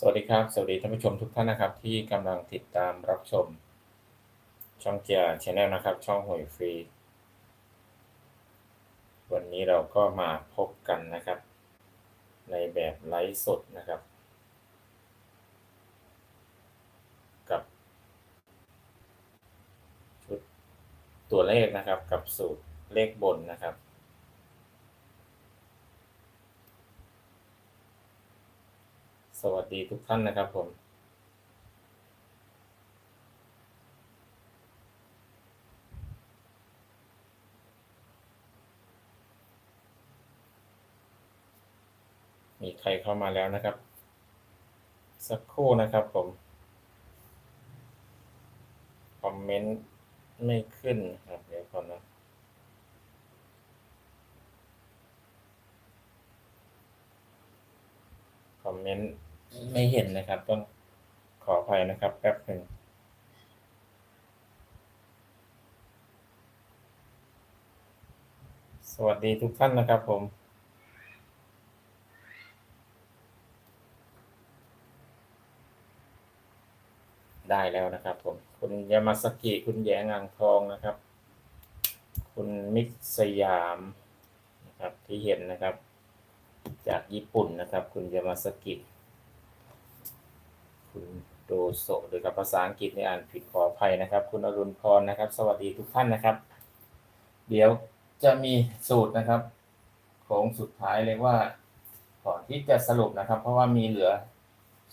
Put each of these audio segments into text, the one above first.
สวัสดีครับ สวัสดีท่านผู้ชมทุกท่านนะครับ ที่กำลังติดตามรับชม ช่องเกียร์ชแนลนะครับ ช่องหวยฟรี วันนี้เราก็มาพบกันนะครับ ในแบบไลฟ์สดนะครับ กับ ชุดตัวเลขนะครับกับสูตรเลขบนนะครับ วัสดีทุกท่านนะครับผมมีใครเข้ามาแล้วนะครับ สักครู่นะครับผม คอมเมนต์ไม่ขึ้นครับเดี๋ยวก่อนนะ คอมเมนต์ ไม่เห็นนะครับ ต้องขออภัยนะครับแป๊บหนึ่งสวัสดีทุกท่านนะครับผม ได้แล้วนะครับผม คุณยามาสกิคุณแยงอ่างทองนะครับ คุณมิกสยามนะครับที่เห็นนะครับ จากญี่ปุ่นนะครับ คุณยามาสกิ คุณโดโซหรือกับภาษาอังกฤษในอ่านผิดขออภัยนะครับ คุณอรุณพรนะครับ สวัสดีทุกท่านนะครับ เดี๋ยวจะมีสูตรนะครับโค้งสุดท้ายเลยว่า ก่อนที่จะสรุปนะครับ เพราะว่ามีเหลือ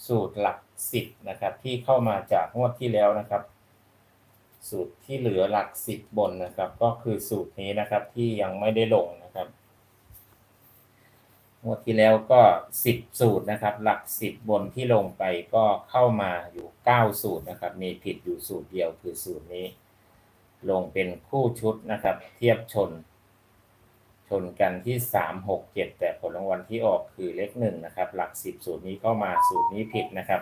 สูตรหลักสิบนะครับ ที่เข้ามาจากงวดที่แล้วนะครับ สูตรที่เหลือหลักสิบบนนะครับ ก็คือสูตรนี้นะครับที่ยังไม่ได้ลง งวดที่แล้วก็สิบสูตรนะครับ หลักสิบบนที่ลงไปก็เข้ามาอยู่เก้าสูตรนะครับ มีผิดอยู่สูตรเดียวคือสูตรนี้ ลงเป็นคู่ชุดนะครับ เทียบชน ชนกันที่สามหกเจ็ดแต่ผลรางวัลที่ออกคือเลขหนึ่งนะครับ หลักสิบสูตรนี้เข้ามาสูตรนี้ผิดนะครับ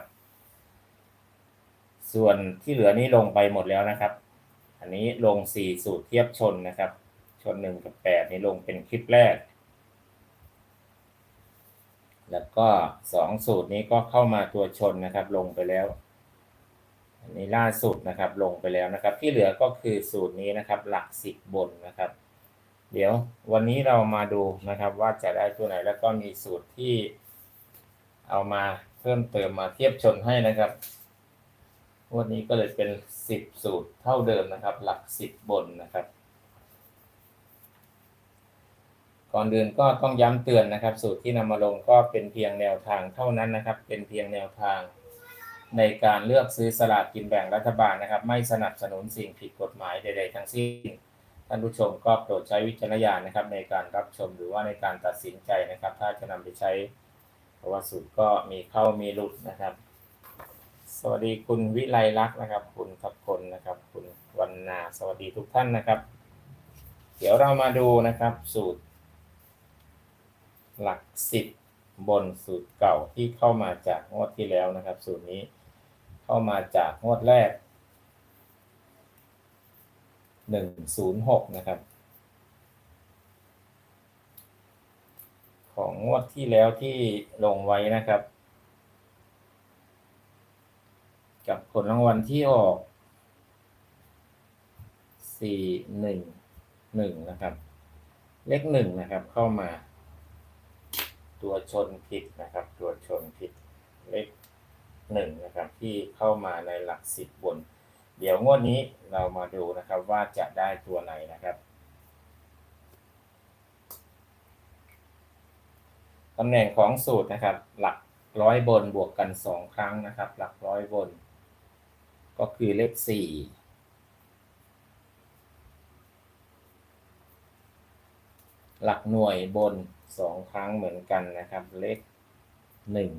ส่วนที่เหลือนี้ลงไปหมดแล้วนะครับ อันนี้ลงสี่สูตรเทียบชนนะครับ ชนหนึ่งกับแปดนี้ลงเป็นคลิปแรก แล้วก็สองสูตรนี้ก็เข้ามาตัวชนนะครับ ลงไปแล้ว อันนี้ล่าสุดนะครับ ลงไปแล้วนะครับ ที่เหลือก็คือสูตรนี้นะครับ หลักสิบบนนะครับ เดี๋ยววันนี้เรามาดูนะครับว่าจะได้ตัวไหนแล้วก็มีสูตรที่เอามาเพิ่มเติมมาเทียบชนให้นะครับวันนี้ก็เลยเป็นสิบสูตรเท่าเดิมนะครับ หลักสิบบนนะครับ ก่อนอื่นก็ต้องย้ำเตือนนะครับ สูตรที่นำมาลงก็เป็นเพียงแนวทางเท่านั้นนะครับ เป็นเพียงแนวทาง ในการเลือกซื้อสลากกินแบ่งรัฐบาลนะครับ ไม่สนับสนุนสิ่งผิดกฎหมายใด ๆ ทั้งสิ้น ท่านผู้ชมก็โปรดใช้วิจารณญาณนะครับ ในการรับชมหรือว่าในการตัดสินใจนะครับ ถ้าจะนำไปใช้ เพราะว่าสูตรก็มีเข้ามีหลุดนะครับ สวัสดีคุณวิไลลักษณ์นะครับ คุณทัพพลนะครับ คุณวันนาสวัสดีทุกท่านนะครับ เดี๋ยวเรามาดูนะครับ สูตร หลักสิบบนสูตรเก่าที่เข้ามาจากงวดที่แล้วนะครับ สูตรนี้เข้ามาจากงวดแรกหนึ่งศูนย์หกนะครับ ของงวดที่แล้วที่ลงไว้นะครับ กับผลรางวัลที่ออกสี่หนึ่งหนึ่งนะครับ เลขหนึ่งนะครับเข้ามา ตัวชนผิดนะครับ ตัวชนผิดเลขหนึ่งนะครับ ที่เข้ามาในหลักสิบบน เดี๋ยวงวดนี้เรามาดูนะครับว่าจะได้ตัวไหนนะครับตำแหน่งของสูตรนะครับ หลักร้อยบนบวกกันสองครั้งนะครับ หลักร้อยบน ก็คือเลขสี่หลักหน่วยบน สองครั้งเหมือนกันนะครับ เลขหนึ่ง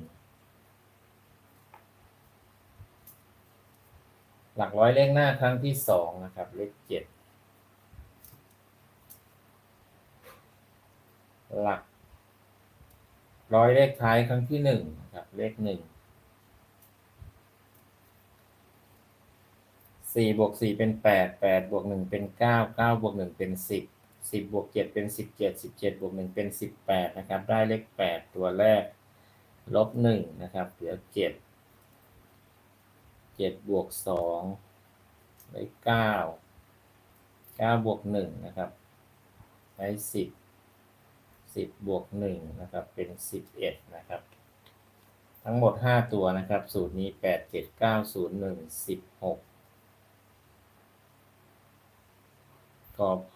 หลักร้อยเลขหน้าครั้งที่สองนะครับ เลขเจ็ดหลัก ร้อยเลขท้ายครั้งที่หนึ่งนะครับ เลขหนึ่งสี่บวกสี่เป็นแปดแปดบวกหนึ่งเป็นเก้าเก้าบวกหนึ่งเป็นสิบ สิบบวกเจ็ดเป็นสิบเจ็ดสิบเจ็ดบวกหนึ่งเป็นสิบแปดนะครับ ได้เลขแปดตัวแรก ลบหนึ่งนะครับ เหลือเจ็ดเจ็ดบวกสองได้เก้าเก้าบวกหนึ่งนะครับ ได้สิบสิบบวกหนึ่งนะครับ เป็นสิบเอ็ดนะครับ ทั้งหมดห้าตัวนะครับ สูตรนี้แปดเจ็ดเก้าศูนย์หนึ่งสิบหกกพ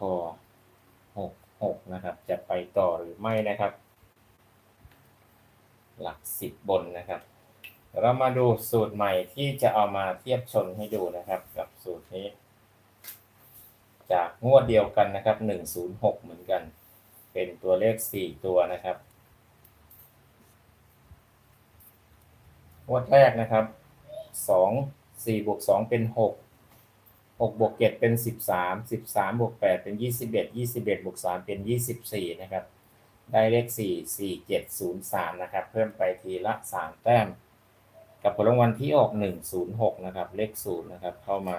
หกหกนะครับ จะไปต่อหรือไม่นะครับ หลักสิบบนนะครับ เรามาดูสูตรใหม่ที่จะเอามาเทียบชนให้ดูนะครับ กับสูตรนี้ จากงวดเดียวกันนะครับหนึ่งศูนย์หกเหมือนกัน เป็นตัวเลขสี่ตัวนะครับงวดแรกนะครับสองสี่บวกสองเป็นหก หกบวกเจ็ดเป็นสิบสามสิบสามบวกแปดเป็นยี่สิบเอ็ดยี่สิบเอ็ดบวกสามเป็นยี่สิบสี่นะครับ ได้เลขสี่สี่เจ็ดศูนย์สามนะครับ เพิ่มไปทีละสามแต้ม กับผลรางวัลที่ออกหนึ่งศูนย์หกนะครับ เลขศูนย์นะครับ เข้ามา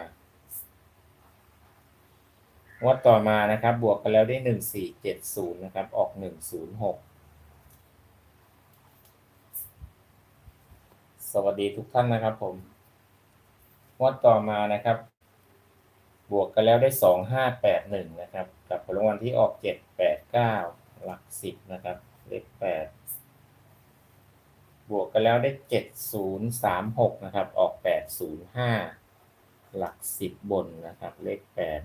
งวดต่อมานะครับ บวกกันแล้วได้หนึ่งสี่เจ็ดศูนย์นะครับ ออกหนึ่งศูนย์หกสวัสดีทุกท่านนะครับผมงวดต่อมานะครับ บวกกันแล้วได้สองห้าแปดหนึ่งนะครับ กับผลรางวัลที่ออกเจ็ดแปดเก้าหลักสิบนะครับ เลขแปดบวกกันแล้วได้เจ็ดศูนย์สามหกนะครับ ออกแปดศูนย์ห้าหลักสิบบนนะครับ เลขแปด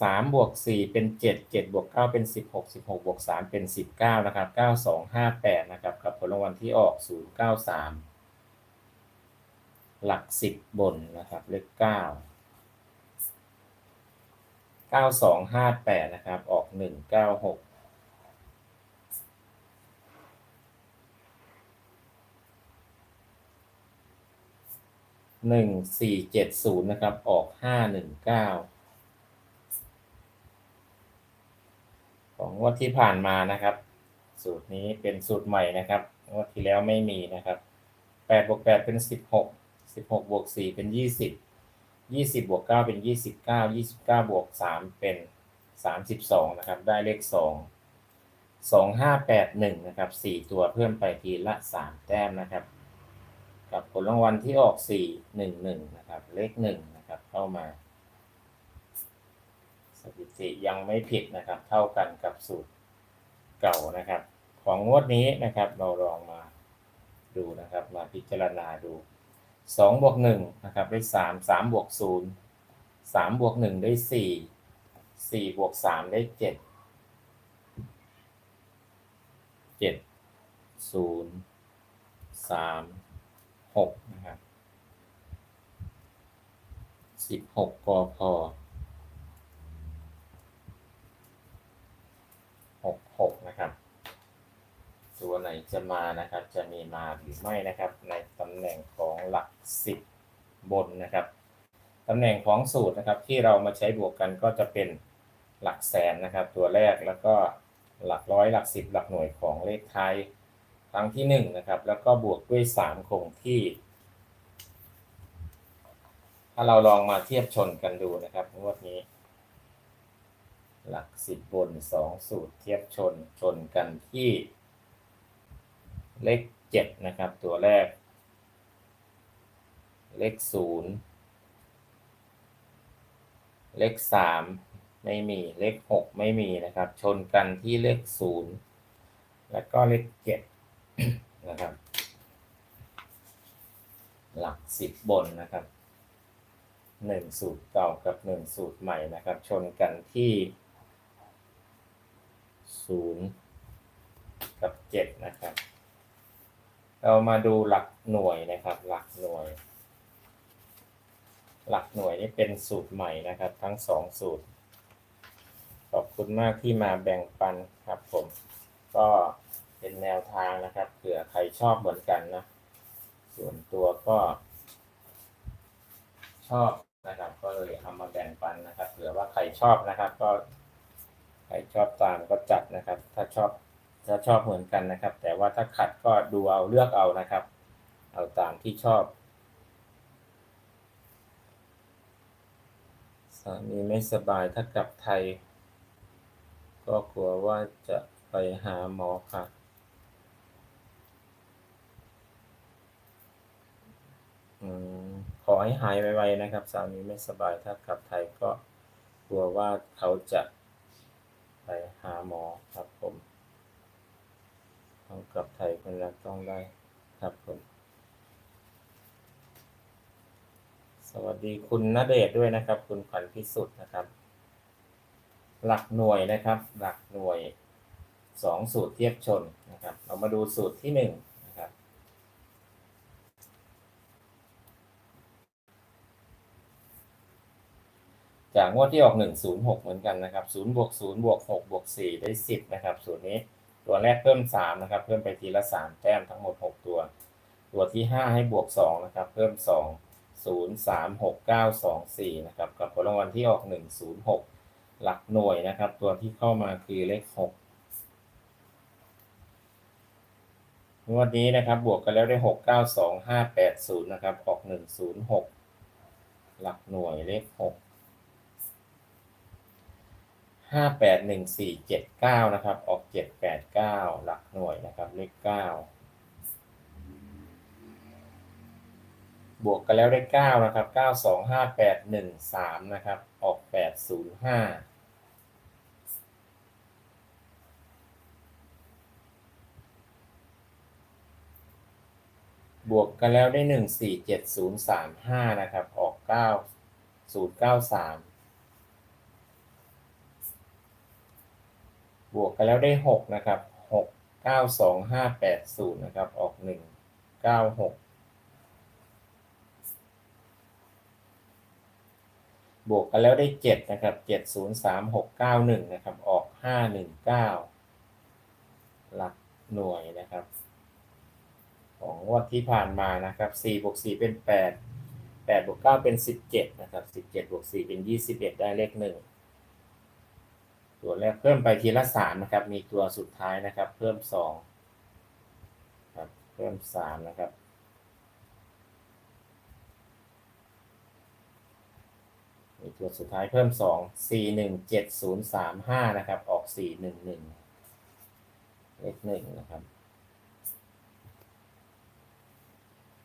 สามบวกสี่เป็นเจ็ดเจ็ดบวกเก้าเป็นสิบหกสิบหกบวกสามเป็นสิบเก้านะครับเก้าสองห้าแปดนะครับ กับผลรางวัลที่ออกศูนย์เก้าสาม หลักสิบบนนะครับเลขเก้าเก้าสองห้าแปดนะครับ ออกหนึ่งเก้าหกหนึ่งสี่เจ็ดศูนย์นะครับ ออกห้าหนึ่งเก้าของงวดที่ผ่านมานะครับ สูตรนี้เป็นสูตรใหม่นะครับงวดที่แล้วไม่มีนะครับแปดบวกแปดเป็นสิบหก สิบหกบวกสี่เป็นยี่สิบยี่สิบบวกเก้าเป็นยี่สิบเก้ายี่สิบเก้าบวกสามเป็นสามสิบสองนะครับ ได้เลขสองสองห้าแปดหนึ่งนะครับสี่ตัวเพิ่มไปทีละสามแต้มนะครับ กับผลรางวัลที่ออกสี่หนึ่งหนึ่งนะครับ เลขหนึ่งนะครับ เข้ามา สถิติยังไม่ผิดนะครับ เท่ากันกับสูตรเก่านะครับ ของงวดนี้นะครับ เราลองมาดูนะครับ มาพิจารณาดู สองบวกหนึ่งนะครับได้สามสามบวกศูนย์สามบวกหนึ่งได้สี่สี่บวกสามได้เจ็ดเจ็ดศูนย์สามหกนะครับสิบหกกพ หกหกนะครับ ตัวไหนจะมานะครับ จะมีมาหรือไม่นะครับ ในตำแหน่งของหลักสิบบนนะครับตำแหน่งของสูตรนะครับ ที่เรามาใช้บวกกันก็จะเป็นหลักแสนนะครับ ตัวแรกแล้วก็หลักร้อยหลักสิบหลักหน่วยของเลขไทยครั้งที่หนึ่งนะครับ แล้วก็บวกด้วยสามคงที่ ถ้าเราลองมาเทียบชนกันดูนะครับงวดนี้ หลักสิบบนสองสูตรเทียบชนชนกันที่ เลขเจ็ดนะครับ ตัวแรก เลขศูนย์เลขสามไม่มีเลขหกไม่มีนะครับ ชนกันที่เลขศูนย์แล้วก็เลขเจ็ดนะครับ หลักสิบบนนะครับหนึ่งสูตรเก่ากับหนึ่งสูตรใหม่นะครับ ชนกันที่ศูนย์กับเจ็ดนะครับ เรามาดูหลักหน่วยนะครับ หลักหน่วย หลักหน่วยนี่เป็นสูตรใหม่นะครับ ทั้งสองสูตร ขอบคุณมากที่มาแบ่งปันครับผม ก็เป็นแนวทางนะครับเผื่อใครชอบเหมือนกันนะ ส่วนตัวก็ ชอบนะครับ ก็เลยเอามาแบ่งปันนะครับเผื่อว่าใครชอบนะครับ ก็ใครชอบตามก็จัดนะครับ ถ้าชอบ ถ้าชอบเหมือนกันนะครับ แต่ว่าถ้าขัดก็ดูเอาเลือกเอานะครับ เอาตามที่ชอบสามีไม่สบายถ้ากลับไทย ก็กลัวว่าจะไปหาหมอค่ะขอให้หายไวๆนะครับ สามีไม่สบายถ้ากลับไทยก็กลัวว่าเขาจะไปหาหมอครับผม ต้องกลับไทยคนละต้องได้ครับผมสวัสดีคุณณเดชด้วยนะครับ คุณขวัญพิสุทธิ์นะครับ หลักหน่วยนะครับ หลักหน่วยสองสูตรเทียบชนนะครับ เรามาดูสูตรที่หนึ่งนะครับ จากงวดที่ออกหนึ่งศูนย์หกเหมือนกันนะครับศูนย์บวกศูนย์บวกหกบวกสี่ได้สิบนะครับ สูตรนี้ ตัวแรกเพิ่มสามนะครับ เพิ่มไปทีละสามแต้มทั้งหมดหกตัว ตัวที่ห้าให้บวกสองนะครับ เพิ่มสองศูนย์สามหกเก้าสองสี่นะครับ กับผลรางวัลที่ออกหนึ่งศูนย์หกหลักหน่วยนะครับ ตัวที่เข้ามาคือเลขหกงวดนี้นะครับบวกกันแล้วได้หกเก้าสองห้าแปดศูนย์นะครับ ออกหนึ่งศูนย์หกหลักหน่วยเลขหก ห้าแปดหนึ่งสี่เจ็ดเก้านะครับ ออกเจ็ดแปดเก้าหลักหน่วยนะครับ เลขเก้าบวกกันแล้วได้เก้านะครับเก้าสองห้าแปดหนึ่งสามนะครับ ออกแปดศูนย์ห้าบวกกันแล้วได้หนึ่งสี่เจ็ดศูนย์สามห้านะครับ ออกเก้าศูนย์เก้าสาม บวกกันแล้วได้หกนะครับหกเก้าสองห้าแปดศูนย์นะครับ ออกหนึ่งเก้าหกบวกกันแล้วได้เจ็ดนะครับเจ็ดศูนย์สามหกเก้าหนึ่งนะครับ ออกห้าหนึ่งเก้าหลักหน่วยนะครับ ของงวดที่ผ่านมานะครับสี่บวกสี่เป็นแปดแปดบวกเก้าเป็นสิบเจ็ดนะครับสิบเจ็ดบวกสี่เป็นยี่สิบเอ็ดได้เลขหนึ่ง ตัวแรกเพิ่มไปทีละสามนะครับ มีตัวสุดท้ายนะครับ เพิ่มสองครับเพิ่มสามนะครับมีตัวสุดท้ายเพิ่มสองสี่หนึ่งเจ็ดศูนย์สามห้านะครับ ออกสี่หนึ่งหนึ่งเลขหนึ่งนะครับ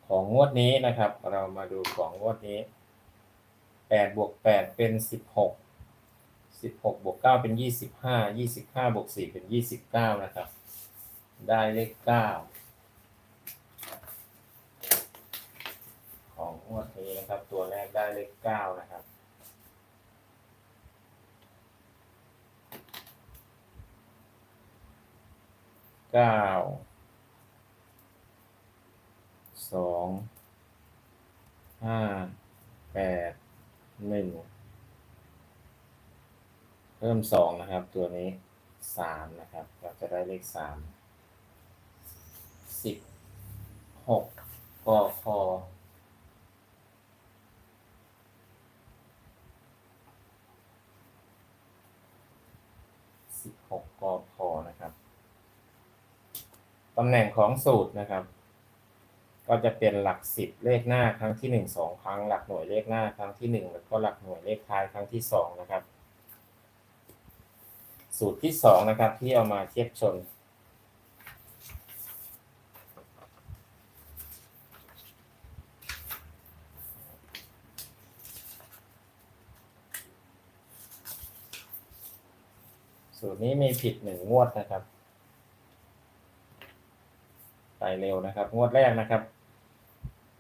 ของงวดนี้นะครับ เรามาดูของงวดนี้แปดบวกแปดเป็นสิบหก สิบหกบวกเก้าเป็นยี่สิบห้ายี่สิบห้าบวกสี่เป็นยี่สิบเก้านะครับ ได้เลขเก้าของงวดนี้นะครับ ตัวแรกได้เลขเก้านะครับเก้าสองห้าแปดหนึ่ง เพิ่มสองนะครับ ตัวนี้สามนะครับ เราจะได้เลขสามสิบหกกคสิบหกกคนะครับตำแหน่งของสูตรนะครับ ก็จะเป็นหลักสิบเลขหน้าครั้งที่หนึ่งสองครั้ง หลักหน่วยเลขหน้าครั้งที่หนึ่งแล้วก็หลักหน่วยเลขท้ายครั้งที่สองนะครับ สูตรที่สองนะครับ ที่เอามาเทียบชน สูตรนี้มีผิดหนึ่งงวดนะครับ ไปเร็วนะครับ งวดแรกนะครับ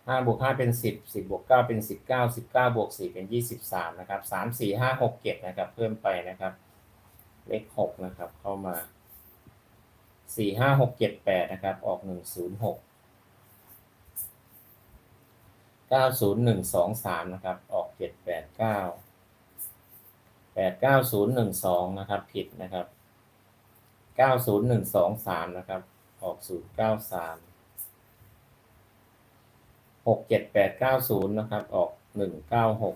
ห้าบวกห้าเป็นสิบสิบบวกเก้าเป็นสิบเก้าสิบเก้าบวกสี่เป็นยี่สิบสามนะครับสามสี่ห้าหกเจ็ดนะครับ เพิ่มไปนะครับ เลขหกนะครับ เข้ามาสี่ห้าหกเจ็ดแปดนะครับ ออกหนึ่งศูนย์หกเก้าศูนย์หนึ่งสองสามนะครับ ออกเจ็ดแปดเก้าแปดเก้าศูนย์หนึ่งสองนะครับ ผิดนะครับเก้าศูนย์หนึ่งสองสามนะครับ ออกศูนย์เก้าสามหกเจ็ดแปดเก้าศูนย์นะครับ ออกหนึ่งเก้าหก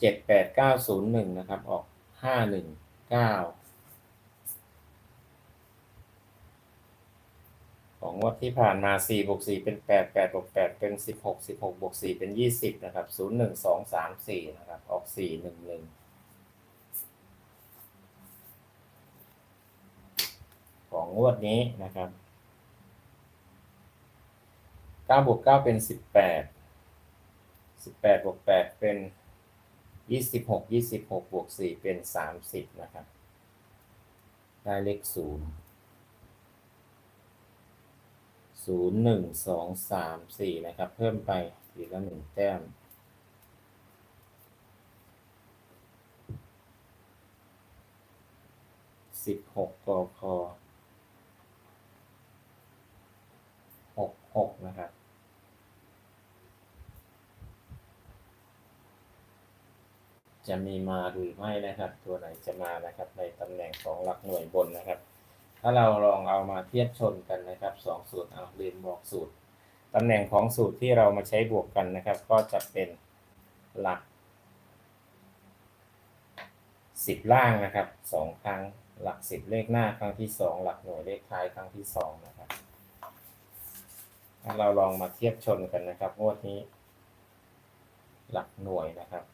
เจ็ดแปดเก้าศูนย์หนึ่งนะครับ ออกห้าหนึ่งเก้าของงวดที่ผ่านมาสี่บวกสี่เป็นแปดแปดบวกแปดเป็นสิบหกสิบหกบวกสี่เป็นยี่สิบนะครับศูนย์หนึ่งสองสามสี่นะครับ ออกสี่หนึ่งหนึ่งของงวดนี้นะครับเก้าบวกเก้าเป็นสิบแปดสิบแปดบวกแปดเป็น ยี่สิบหกยี่สิบหกบวกสี่เป็นสามสิบนะครับ ได้เลขศูนย์ศูนย์หนึ่งสองสามสี่นะครับ เพิ่มไปทีละหนึ่งแต้มสิบหกกคหกหกนะครับ จะมีมาหรือไม่นะครับ ตัวไหนจะมานะครับ ในตำแหน่งของหลักหน่วยบนนะครับ ถ้าเราลองเอามาเทียบชนกันนะครับสองสูตรเอาลืมบอกสูตรตำแหน่งของสูตรที่เรามาใช้บวกกันนะครับ ก็จะเป็นหลักสิบล่างนะครับสองครั้งหลักสิบเลขหน้าครั้งที่สองหลักหน่วยเลขท้ายครั้งที่สองนะครับถ้าเราลองมาเทียบชนกันนะครับงวดนี้ หลักหน่วยนะครับ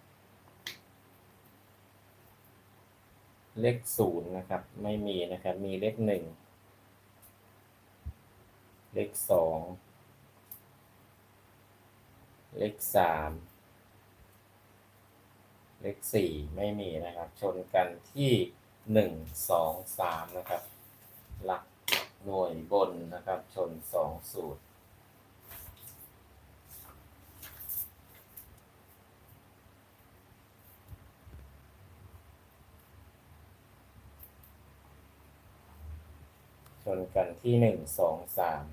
เลขศูนย์นะครับ ไม่มีนะครับ มีเลขหนึ่งเลขสองเลขสามเลขสี่ไม่มีนะครับ ชนกันที่หนึ่งสองสามนะครับ หลักหน่วยบนนะครับ ชนสองสูตร ชนกันที่หนึ่งสองสาม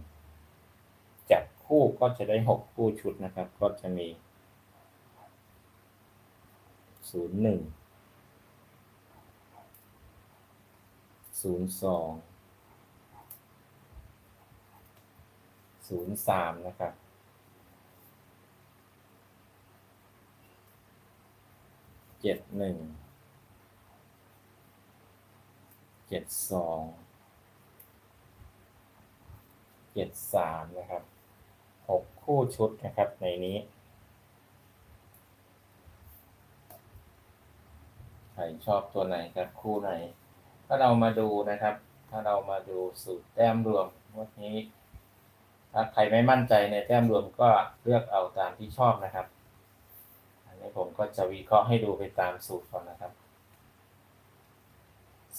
จับคู่ก็จะได้หกคู่ชุดนะครับ ก็จะมีศูนย์หนึ่งศูนย์สองศูนย์สามนะครับเจ็ดหนึ่งเจ็ดสอง เจ็ดสามนะครับหกคู่ชุดนะครับในนี้ ใครชอบตัวไหนครับคู่ไหน ถ้าเรามาดูนะครับ ถ้าเรามาดูสูตรแต้มรวมวันนี้ ถ้าใครไม่มั่นใจในแต้มรวมก็เลือกเอาตามที่ชอบนะครับ อันนี้ผมก็จะวิเคราะห์ให้ดูไปตามสูตรก่อนนะครับ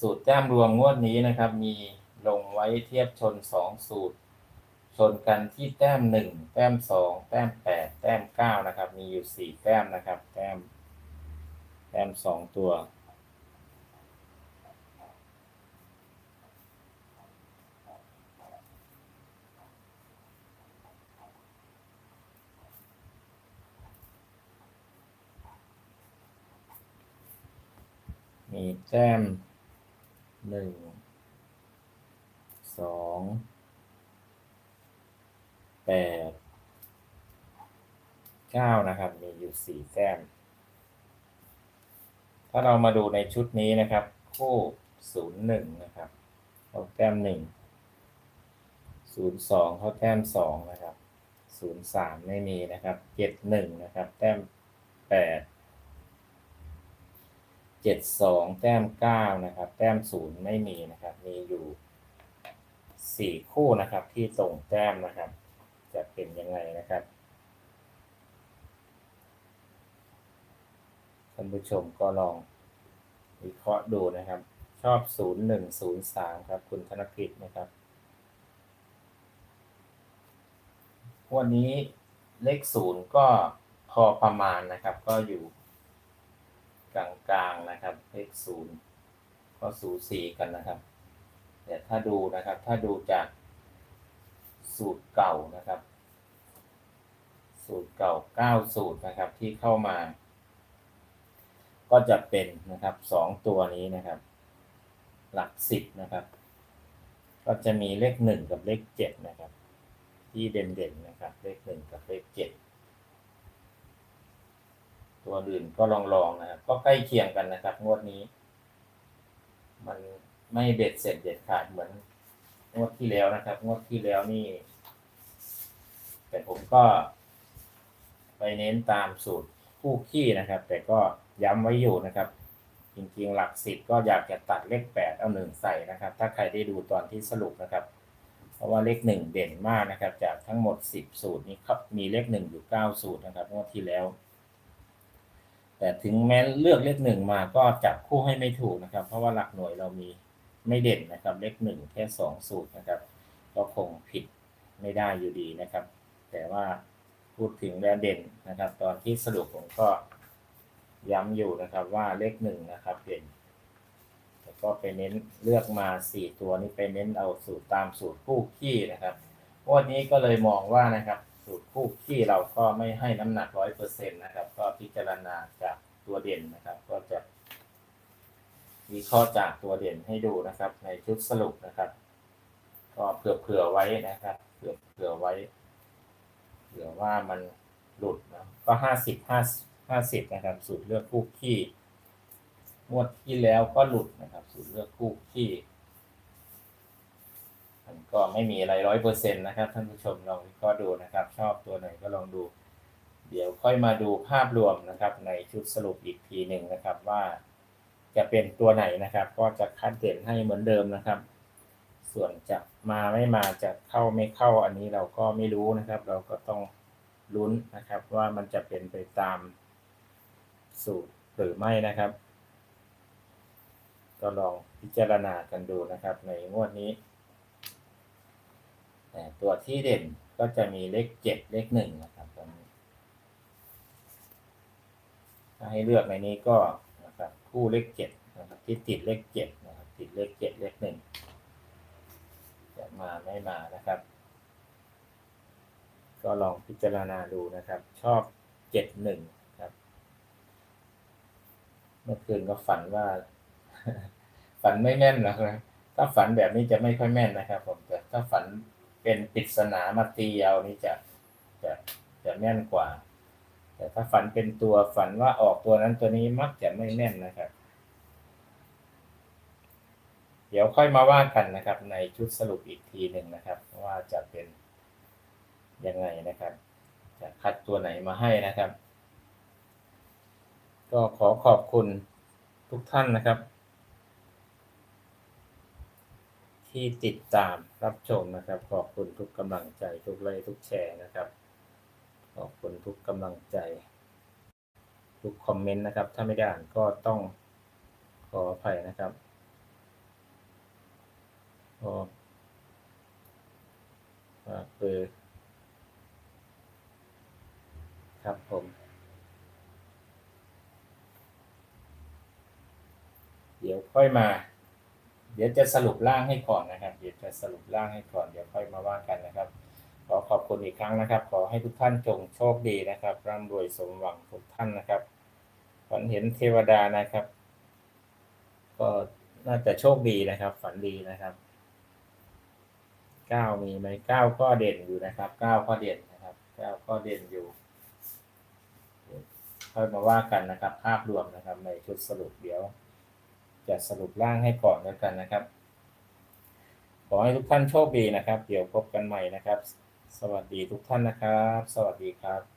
สูตรแต้มรวมงวดนี้นะครับ มีลงไว้เทียบชนสองสูตร ชนกันที่แต้มหนึ่งแต้มสองแต้มแปดแต้มเก้านะครับ มีอยู่สี่แต้มนะครับ แต้ม แต้มสองตัว มีแต้มหนึ่งสอง แปดเก้านะครับ มีอยู่สี่แต้ม ถ้าเรามาดูในชุดนี้นะครับ คู่ศูนย์หนึ่งนะครับเขาแต้มหนึ่งศูนย์สองเขาแต้มสองนะครับศูนย์สามไม่มีนะครับเจ็ดหนึ่งนะครับ แต้มแปดเจ็ดสองแต้มเก้านะครับ แต้มศูนย์ไม่มีนะครับ มีอยู่สี่คู่นะครับที่ตรงแต้มนะครับ จะเป็นยังไงนะครับท่านผู้ชมก็ลองวิเคราะห์ดูนะครับ ชอบศูนย์หนึ่งศูนย์สามครับ คุณธนกฤษนะครับ วันนี้เลขศูนย์ก็พอประมาณนะครับ ก็อยู่กลางๆนะครับ เลขศูนย์ก็สูสีกันนะครับแต่ถ้าดูนะครับ ถ้าดูจาก สูตรเก่านะครับ สูตรเก่าเก้าสูตรนะครับที่เข้ามา ก็จะเป็นนะครับสองตัวนี้นะครับ หลักสิบนะครับ ก็จะมีเลขหนึ่งกับเลขเจ็ดนะครับ ที่เด่นๆนะครับ เลขหนึ่งกับเลขเจ็ดตัวอื่นก็ลองๆนะครับ ก็ใกล้เคียงกันนะครับ งวดนี้ มันไม่เด็ดเสร็จเด็ดขาดเหมือน งวดที่แล้วนะครับ งวดที่แล้วนี่ แต่ผมก็ ไปเน้นตามสูตรคู่ขี้นะครับ แต่ก็ย้ำไว้อยู่นะครับ จริงๆหลักสิบก็อยากจะตัดเลขแปดเอาหนึ่งใส่นะครับ ถ้าใครได้ดูตอนที่สรุปนะครับ เพราะว่าเลขหนึ่งเด่นมากนะครับ จากทั้งหมดสิบสูตรนี้ครับมีเลขหนึ่งอยู่เก้าสูตรนะครับงวดที่แล้วแต่ถึงแม้เลือกเลขหนึ่งมาก็จับคู่ให้ไม่ถูกนะครับ เพราะว่าหลักหน่วยเรามี ไม่เด่นนะครับ เลขหนึ่งแค่สองสูตรนะครับ ก็คงผิดไม่ได้อยู่ดีนะครับ แต่ว่าพูดถึงแล้วเด่นนะครับ ตอนที่สรุปผมก็ย้ำอยู่นะครับว่าเลขหนึ่งนะครับเด่นแต่ก็ไปเน้นเลือกมาสี่ตัวนี้ไปเน้นเอาสูตรตามสูตรคู่ขี้นะครับวันนี้ก็เลยมองว่านะครับ สูตรคู่ขี้เราก็ไม่ให้น้ำหนักร้อยเปอร์เซ็นต์นะครับ ก็พิจารณาจากตัวเด่นนะครับ ก็จะ วิเคราะห์จากตัวเด่นให้ดูนะครับ ในชุดสรุปนะครับ ก็เผื่อเผื่อไว้นะครับเผื่อเผื่อไว้เผื่อว่ามันหลุดนะก็ห้าสิบห้าห้าสิบนะครับสูตรเลือกคู่ขี้งวดที่แล้วก็หลุดนะครับสูตรเลือกคู่ขี้มันก็ไม่มีอะไรร้อยเปอร์เซ็นต์นะครับท่านผู้ชมลองวิเคราะห์ดูนะครับ ชอบตัวไหนก็ลองดู เดี๋ยวค่อยมาดูภาพรวมนะครับ ในชุดสรุปอีกทีหนึ่งนะครับว่า จะเป็นตัวไหนนะครับ ก็จะคัดเด่นให้เหมือนเดิมนะครับ ส่วนจะมาไม่มาจะเข้าไม่เข้าอันนี้เราก็ไม่รู้นะครับ เราก็ต้องลุ้นนะครับ ว่ามันจะเป็นไปตามสูตรหรือไม่นะครับ ก็ลองพิจารณากันดูนะครับ ในงวดนี้แต่ตัวที่เด่นก็จะมีเลขเจ็ดเลขหนึ่งนะครับตอนนี้ถ้าให้เลือกในนี้ก็ คู่เลขเจ็ดนะครับที่ติดเลขเจ็ดนะครับติดเลขเจ็ดเลขหนึ่งจะมาไม่มานะครับ ก็ลองพิจารณาดูนะครับ ชอบเจ็ดหนึ่งครับ เมื่อคืนก็ฝันว่า ฝันไม่แม่นนะครับถ้าฝันแบบนี้จะไม่ค่อยแม่นนะครับ ผมแต่ถ้าฝันเป็นปริศนามาตีเอานี่จะจะจะแม่นกว่า แต่ถ้าฝันเป็นตัวฝันว่าออกตัวนั้นตัวนี้มักจะไม่แม่นนะครับ เดี๋ยวค่อยมาว่ากันนะครับ ในชุดสรุปอีกทีหนึ่งนะครับ ว่าจะเป็นยังไงนะครับ จะคัดตัวไหนมาให้นะครับ ก็ขอขอบคุณทุกท่านนะครับ ที่ติดตามรับชมนะครับ ขอบคุณทุกกำลังใจทุกไลค์ทุกแชร์นะครับ ขอบคุณทุกกำลังใจ ทุกคอมเมนต์นะครับ ถ้าไม่ได้อ่านก็ต้องขออภัยนะครับก็คือครับผมเดี๋ยวค่อยมา เดี๋ยวจะสรุปร่างให้ก่อนนะครับ เดี๋ยวจะสรุปร่างให้ก่อน เดี๋ยวค่อยมาว่ากันนะครับ ขอขอบคุณอีกครั้งนะครับ ขอให้ทุกท่านจงโชคดีนะครับร่ำรวยสมหวังทุกท่านนะครับฝันเห็นเทวดานะครับ ก็น่าจะโชคดีนะครับ ฝันดีนะครับเก้ามีไหมเก้าก็เด่นอยู่นะครับเก้าก็เด่นนะครับเก้าก็เด่นอยู่เดี๋ยวค่อยมาว่ากันนะครับ ภาพรวมนะครับ ในชุดสรุปเดี๋ยว จะสรุปร่างให้ก่อนแล้วกันนะครับ ขอให้ทุกท่านโชคดีนะครับ เดี๋ยวพบกันใหม่นะครับ สวัสดีทุกท่านนะครับ สวัสดีครับ